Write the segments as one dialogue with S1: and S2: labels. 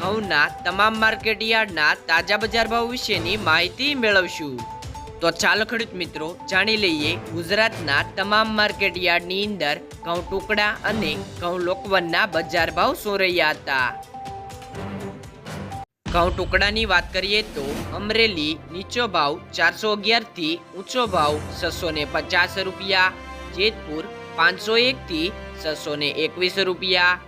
S1: ઘઉંના તમામ માર્કેટ યાર્ડના તાજા બજાર ભાવ વિશેની માહિતી મેળવશું. તો ચાલો ખેડૂત મિત્રો, જાણી લઈએ ગુજરાતના તમામ માર્કેટ યાર્ડની અંદર ઘઉં ટુકડા અને ઘઉં લોકવનના બજાર ભાવ શું રહ્યા હતા? ઘઉં ટુકડાની વાત કરીએ તો અમરેલી નીચો ભાવ ચારસો અગિયારથી ઊંચો ભાવ છસો ને પચાસ રૂપિયા, જેતપુર પાંચસો એકથી છસો ને એકવીસ રૂપિયા,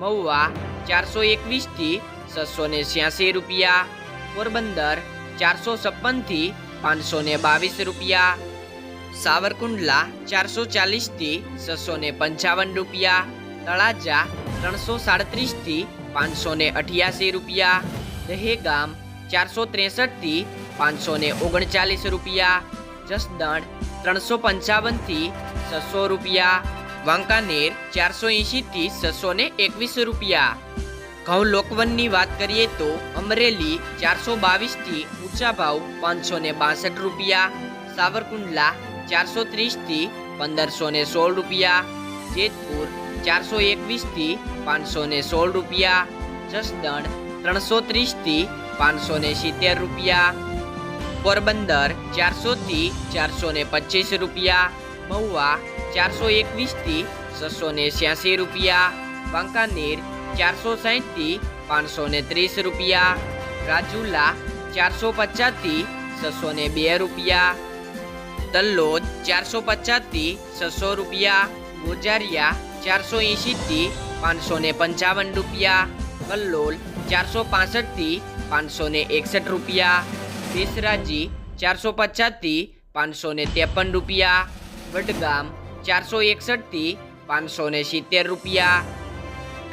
S1: મહુવા ચારસો એકવીસથી છસો ને છ્યાસી રૂપિયા, પોરબંદર ચારસો છપ્પનથી પાંચસો ને બાવીસ રૂપિયા, સાવરકુંડલા ચારસો ચાલીસથી છસો ને પંચાવન રૂપિયા, તળાજા ત્રણસો સાડત્રીસથી પાંચસો ને અઠ્યાસી રૂપિયા, દહેગામ ચારસો ત્રેસઠથી પાંચસો ને ઓગણચાલીસ રૂપિયા, જસદણ ત્રણસો પંચાવનથી છસો રૂપિયા, વાંકાનેર ચારસો એંશીથી છસો ને એકવીસ રૂપિયા ઘઉં લોકવનની વાત કરીએ તો અમરેલી ચારસો બાવીસથી ઊંચા ભાવ પાંચસો ને બાસઠ રૂપિયા, સાવરકુંડલા ચારસો ત્રીસથી પંદરસો ને સોળ રૂપિયા, જેતપુર ચારસો એકવીસથી પાંચસો ને સોળ રૂપિયા, જસદણ ત્રણસો ત્રીસથી પાંચસો ને સિત્તેર રૂપિયા, પોરબંદર ચારસોથી ચારસો ને પચીસ રૂપિયા, મહુવા ચારસો એકવીસથી છસો ને રૂપિયા, વાંકાનેર ચારસો સાહીઠથી પાંચસો ને ત્રીસ રૂપિયા, રાજુલા ચારસો પચાસથી છસો ને બે રૂપિયા તલ્લોદ ચારસો પચાસથી છસો રૂપિયા, ગોજારિયા ચારસો એંશીથી પાંચસો ને પંચાવન રૂપિયા કલ્લોલ ચારસો પાસઠથી પાંચસો ને એકસઠ રૂપિયા બેસરાજી ચારસો પચાસથી પાંચસો ને ત્રેપન રૂપિયા, વડગામ ચારસો એકસઠથી પાંચસો ને સિત્તેર રૂપિયા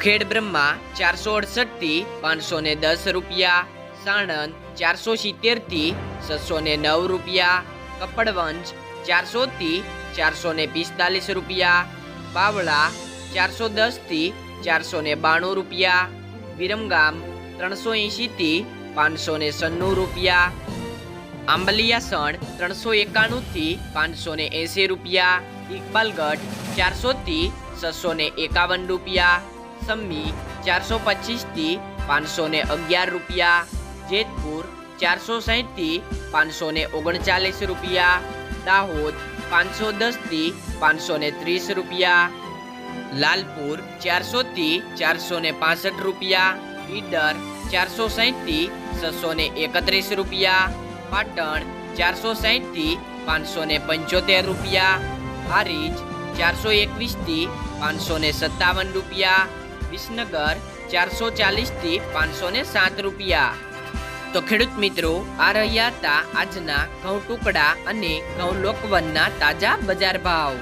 S1: ખેડ બ્રહ્મા ચારસો અડસઠથી પાંચસો ને દસ રૂપિયા, સાણંદ ચારસો સિત્તેરથી છસો ને નવ રૂપિયા, કપડવંજ ચારસોથી ચારસો ને પિસ્તાલીસ રૂપિયા, બાવળા ચારસો દસથી ચારસો ને બાણું રૂપિયા, વિરમગામ ત્રણસો એંશીથી પાંચસો ને સન્નું રૂપિયા, આંબલિયાસણ ત્રણસો એકાણુંથી પાંચસો ને એંસી રૂપિયા, ઇકબાલગઢ ચારસોથી છસો ને એકાવન રૂપિયા સમ્મી ચારસો પચીસથી પાંચસો ને અગિયાર રૂપિયા. જેતપુર ચારસો સાહીઠથી પાંચસો ને ઓગણચાલીસ રૂપિયા. દાહોદ પાંચસો દસથી પાંચસો ને ત્રીસ રૂપિયા. લાલપુર ચારસોથી ચારસો ને પાસઠ રૂપિયા. ઈડર ચારસો સાહીઠથી છસો ને એકત્રીસ રૂપિયા. પાટણ ચારસો સાહીઠથી પાંચસો ને પંચોતેર રૂપિયા. હારીજ ચારસો એકવીસથી પાંચસો ને સત્તાવન રૂપિયા. વિસનગર ચારસો ચાલીસથી પાંચસો ને સાત રૂપિયા. તો ખેડૂત મિત્રો, આ રહ્યા હતા આજના ઘઉં ટુકડા અને ઘઉં લોકવનના તાજા બજાર ભાવ.